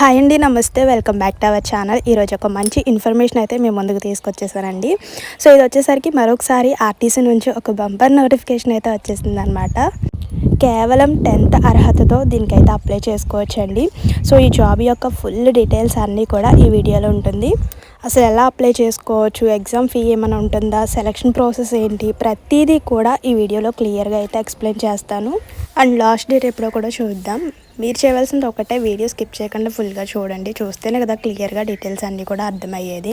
Hi అండి నమస్తే. Welcome back to our channel. ఈరోజు ఒక మంచి ఇన్ఫర్మేషన్ అయితే మేము ముందుకు తీసుకొచ్చేసానండి. సో ఇది వచ్చేసరికి మరొకసారి ఆర్టీసీ నుంచి ఒక బంపర్ నోటిఫికేషన్ అయితే వచ్చేసింది అనమాట కేవలం టెన్త్ అర్హతతో దీనికైతే అప్లై చేసుకోవచ్చండి. సో ఈ జాబ్ యొక్క ఫుల్ డీటెయిల్స్ అన్నీ కూడా ఈ వీడియోలో ఉంటుంది. అసలు ఎలా అప్లై చేసుకోవచ్చు? ఎగ్జామ్ ఫీ ఏమైనా ఉంటుందా? సెలక్షన్ ప్రాసెస్ ఏంటి? ప్రతిదీ కూడా ఈ వీడియోలో క్లియర్గా అయితే ఎక్స్ప్లెయిన్ చేస్తాను. అండ్ లాస్ట్ డేట్ ఎప్పుడో కూడా చూద్దాం. మీరు చేయవలసింది ఒకటే వీడియో స్కిప్ చేయకుండా ఫుల్గా చూడండి. చూస్తేనే కదా క్లియర్గా డీటెయిల్స్ అన్నీ కూడా అర్థమయ్యేది.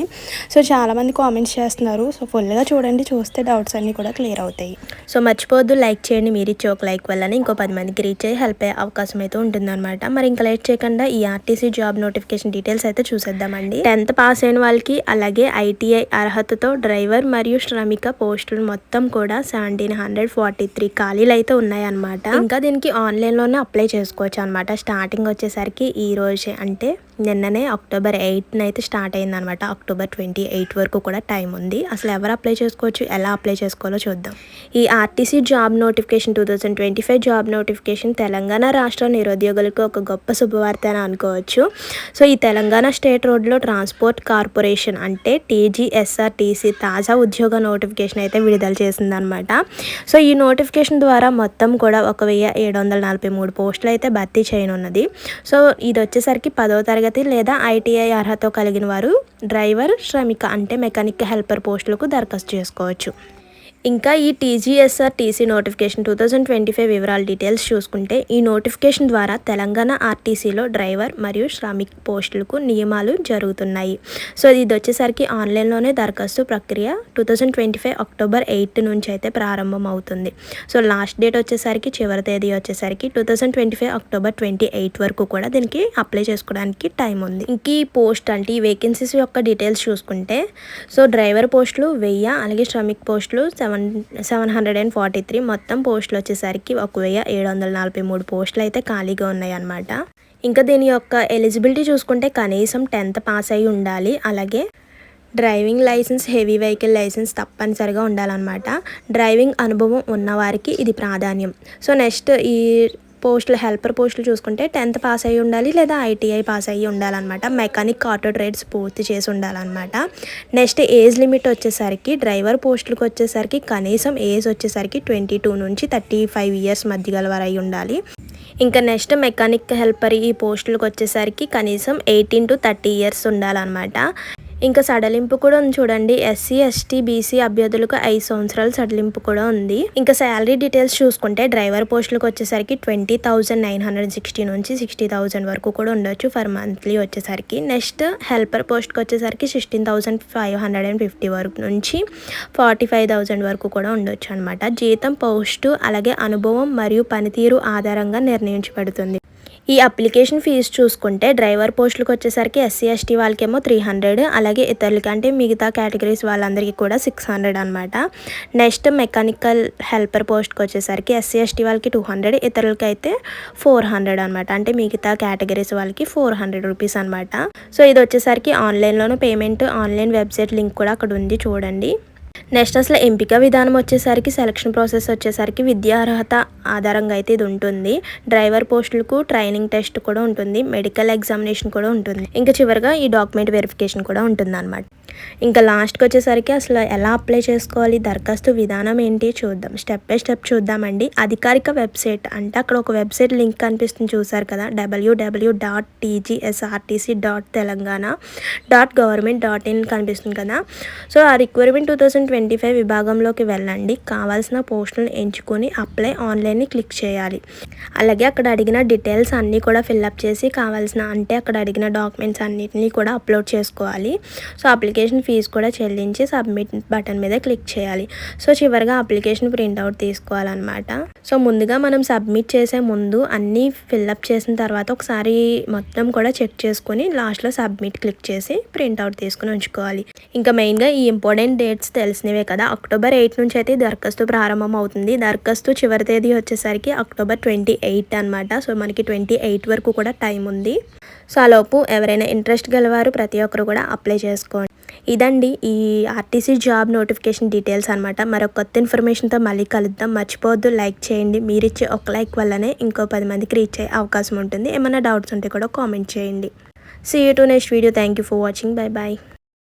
సో చాలామంది కామెంట్స్ చేస్తున్నారు. సో ఫుల్గా చూడండి. చూస్తే డౌట్స్ అన్నీ కూడా క్లియర్ అవుతాయి. సో మర్చిపోవద్దు. లైక్ చేయండి. మీరు ఇచ్చే ఒక లైక్ వల్లనే ఇంకో పది మందికి రీచ్ అయ్యి హెల్ప్ అయ్యే అవకాశం అయితే ఉంటుందన్నమాట. మరి ఇంకా లేట్ చేయకుండా ఈ ఆర్టీసీ జాబ్ నోటిఫికేషన్ డీటెయిల్స్ అయితే చూసేద్దామండి. టెన్త్ పాస్ అయిన వాళ్ళకి అలాగే ఐటీఐ అర్హతతో డ్రైవర్ మరియు శ్రమిక పోస్టులు మొత్తం కూడా సెవెంటీన్ హండ్రెడ్ ఫార్టీ త్రీ ఖాళీలు అయితే ఉన్నాయన్నమాట. ఇంకా దీనికి ఆన్లైన్లోనే అప్లై చేసుకోవచ్చు అనమాట స్టార్టింగ్ వచ్చేసరికి ఈ రోజే అంటే నిన్ననే అక్టోబర్ ఎయిట్న అయితే స్టార్ట్ అయిందనమాట అక్టోబర్ ట్వంటీ ఎయిట్ వరకు కూడా టైం ఉంది. అసలు ఎవరు అప్లై చేసుకోవచ్చు? ఎలా అప్లై చేసుకోవాలో చూద్దాం. ఈ RTC job notification two thousand twenty five job notification Telangana రాష్ట్ర నిరుద్యోగులకు ఒక గొప్ప శుభవార్త అని అనుకోవచ్చు. సో ఈ తెలంగాణ స్టేట్ రోడ్లో ట్రాన్స్పోర్ట్ కార్పొరేషన్ అంటే టీజీఎస్ఆర్టీసీ తాజా ఉద్యోగ నోటిఫికేషన్ అయితే విడుదల చేసిందనమాట సో ఈ నోటిఫికేషన్ ద్వారా మొత్తం కూడా ఒక వెయ్యి ఏడు వందల నలభై మూడు పోస్టులు అయితే భర్తీ చేయనున్నది. సో ఇది వచ్చేసరికి పదో తరగతి లేదా ఐటీఐ అర్హత కలిగిన వారు డ్రైవర్ శ్రమిక అంటే మెకానిక్ హెల్పర్ పోస్టులకు దరఖాస్తు చేసుకోవచ్చు. ఇంకా ఈ TGSR TC notification two thousand twenty five వివరాల డీటెయిల్స్ చూసుకుంటే ఈ నోటిఫికేషన్ ద్వారా తెలంగాణ ఆర్టీసీలో డ్రైవర్ మరియు శ్రామిక్ పోస్టులకు నియమాలు జరుగుతున్నాయి. సో ఇది వచ్చేసరికి ఆన్లైన్లోనే దరఖాస్తు ప్రక్రియ two thousand twenty five October eight నుంచి అయితే ప్రారంభం అవుతుంది సో లాస్ట్ డేట్ వచ్చేసరికి చివరి తేదీ వచ్చేసరికి two thousand twenty five October twenty eight వరకు కూడా దీనికి అప్లై చేసుకోవడానికి టైం ఉంది. ఇంక ఈ పోస్ట్ అంటే ఈ వేకెన్సీస్ యొక్క డీటెయిల్స్ చూసుకుంటే సో డ్రైవర్ పోస్టులు వెయ్యి అలాగే శ్రమిక్ పోస్టులు seven seven hundred and forty three మొత్తం పోస్టులు వచ్చేసరికి ఒక వెయ్యి ఏడు వందల నలభై మూడు పోస్టులు అయితే ఖాళీగా ఉన్నాయన్నమాట. ఇంకా దీని యొక్క ఎలిజిబిలిటీ చూసుకుంటే కనీసం టెన్త్ పాస్ అయి ఉండాలి. అలాగే driving licence heavy vehicle licence తప్పనిసరిగా ఉండాలన్నమాట. డ్రైవింగ్ అనుభవం ఉన్నవారికి ఇది ప్రాధాన్యం. సో నెక్స్ట్ ఈ పోస్టులు హెల్పర్ పోస్టులు చూసుకుంటే టెన్త్ పాస్ అయ్యి ఉండాలి లేదా ఐటీఐ పాస్ అయ్యి ఉండాలన్నమాట. మెకానిక్ ఆటో ట్రేడ్స్ పూర్తి చేసి ఉండాలన్నమాట. నెక్స్ట్ ఏజ్ లిమిట్ వచ్చేసరికి డ్రైవర్ పోస్టులకు వచ్చేసరికి కనీసం ఏజ్ వచ్చేసరికి ట్వంటీ టూ నుంచి థర్టీ ఫైవ్ ఇయర్స్ మధ్య గల వారు అయి ఉండాలి. ఇంకా నెక్స్ట్ మెకానిక్ హెల్పర్ ఈ పోస్టులకు వచ్చేసరికి కనీసం ఎయిటీన్ టు థర్టీ ఇయర్స్ ఉండాలన్నమాట. ఇంకా సడలింపు కూడా ఉంది చూడండి. ఎస్సీ ఎస్టీ బీసీ అభ్యర్థులకు ఐదు సంవత్సరాల సడలింపు కూడా ఉంది. ఇంకా శాలరీ డీటెయిల్స్ చూసుకుంటే డ్రైవర్ పోస్టులకు వచ్చేసరికి twenty thousand nine hundred sixty నుంచి సిక్స్టీ థౌజండ్ వరకు కూడా ఉండొచ్చు ఫర్ మంత్లీ వచ్చేసరికి. నెక్స్ట్ హెల్పర్ పోస్ట్కి వచ్చేసరికి sixteen thousand five hundred and fifty వరకు నుంచి ఫార్టీ ఫైవ్ థౌజండ్ వరకు కూడా ఉండొచ్చు అనమాట జీతం పోస్టు అలాగే అనుభవం మరియు పనితీరు ఆధారంగా నిర్ణయించబడుతుంది. ఈ అప్లికేషన్ ఫీజు చూసుకుంటే డ్రైవర్ పోస్టులకు వచ్చేసరికి ఎస్సీ ఎస్టీ వాళ్ళకేమో త్రీ హండ్రెడ్ అలాగే ఇతరులకి అంటే మిగతా కేటగిరీస్ వాళ్ళందరికీ కూడా సిక్స్ హండ్రెడ్ అనమాట నెక్స్ట్ మెకానికల్ హెల్పర్ పోస్ట్కి వచ్చేసరికి ఎస్సీ ఎస్టీ వాళ్ళకి టూ హండ్రెడ్ ఇతరులకి అయితే ఫోర్ హండ్రెడ్ అనమాట అంటే మిగతా కేటగిరీస్ వాళ్ళకి ఫోర్ హండ్రెడ్ రూపీస్ అనమాట సో ఇది వచ్చేసరికి ఆన్లైన్లోనూ పేమెంట్ ఆన్లైన్ వెబ్సైట్ లింక్ కూడా అక్కడ ఉంది చూడండి. నెక్స్ట్ అసలు ఎంపిక విధానం వచ్చేసరికి సెలక్షన్ ప్రాసెస్ వచ్చేసరికి విద్యా అర్హత ఆధారంగా అయితే ఇది ఉంటుంది. డ్రైవర్ పోస్టులకు ట్రైనింగ్ టెస్ట్ కూడా ఉంటుంది. మెడికల్ ఎగ్జామినేషన్ కూడా ఉంటుంది. ఇంకా చివరిగా ఈ డాక్యుమెంట్ వెరిఫికేషన్ కూడా ఉంటుంది అనమాట ఇంకా లాస్ట్కి వచ్చేసరికి అసలు ఎలా అప్లై చేసుకోవాలి దరఖాస్తు విధానం ఏంటి చూద్దాం. స్టెప్ బై స్టెప్ చూద్దామండి. అధికారిక వెబ్సైట్ అంటే అక్కడ ఒక వెబ్సైట్ లింక్ కనిపిస్తుంది చూసారు కదా? W W dot TGSRTC dot Telangana dot government dot in కనిపిస్తుంది కదా? సో ఆ requirement two thousand twenty five విభాగంలోకి వెళ్ళండి. కావాల్సిన పోస్టులను ఎంచుకొని అప్లై ఆన్లైన్ని క్లిక్ చేయాలి. అలాగే అక్కడ అడిగిన డీటెయిల్స్ అన్నీ కూడా ఫిల్అప్ చేసి కావాల్సిన అంటే అక్కడ అడిగిన డాక్యుమెంట్స్ అన్నిటిని కూడా అప్లోడ్ చేసుకోవాలి. సో అప్లికేషన్ ఫీజు కూడా చెల్లించి సబ్మిట్ బటన్ మీద క్లిక్ చేయాలి. సో చివరిగా అప్లికేషన్ ప్రింట్అవుట్ తీసుకోవాలన్నమాట. సో ముందుగా మనం సబ్మిట్ చేసే ముందు అన్నీ ఫిల్అప్ చేసిన తర్వాత ఒకసారి మొత్తం కూడా చెక్ చేసుకొని లాస్ట్లో సబ్మిట్ క్లిక్ చేసి ప్రింట్అవుట్ తీసుకుని ఉంచుకోవాలి. ఇంకా మెయిన్గా ఈ ఇంపార్టెంట్ డేట్స్ తెలిసిన తెలిసినవే కదా. అక్టోబర్ ఎయిట్ నుంచి అయితే దరఖాస్తు ప్రారంభం అవుతుంది. దరఖాస్తు చివరి తేదీ వచ్చేసరికి అక్టోబర్ ట్వంటీ ఎయిట్ అనమాట సో మనకి ట్వంటీ ఎయిట్ వరకు కూడా టైం ఉంది. సో ఆలోపు ఎవరైనా ఇంట్రెస్ట్ గలవారు ప్రతి ఒక్కరు కూడా అప్లై చేసుకోండి. ఇదండి ఈ ఆర్టీసీ జాబ్ నోటిఫికేషన్ డీటెయిల్స్ అనమాట మరొక కొత్త ఇన్ఫర్మేషన్తో మళ్ళీ కలుద్దాం. మర్చిపోవద్దు. లైక్ చేయండి. మీరిచ్చే ఒక లైక్ వల్లనే ఇంకో పది మందికి రీచ్ అయ్యే అవకాశం ఉంటుంది. ఏమైనా డౌట్స్ ఉంటే కూడా కామెంట్ చేయండి. See you to next video thank you for watching bye bye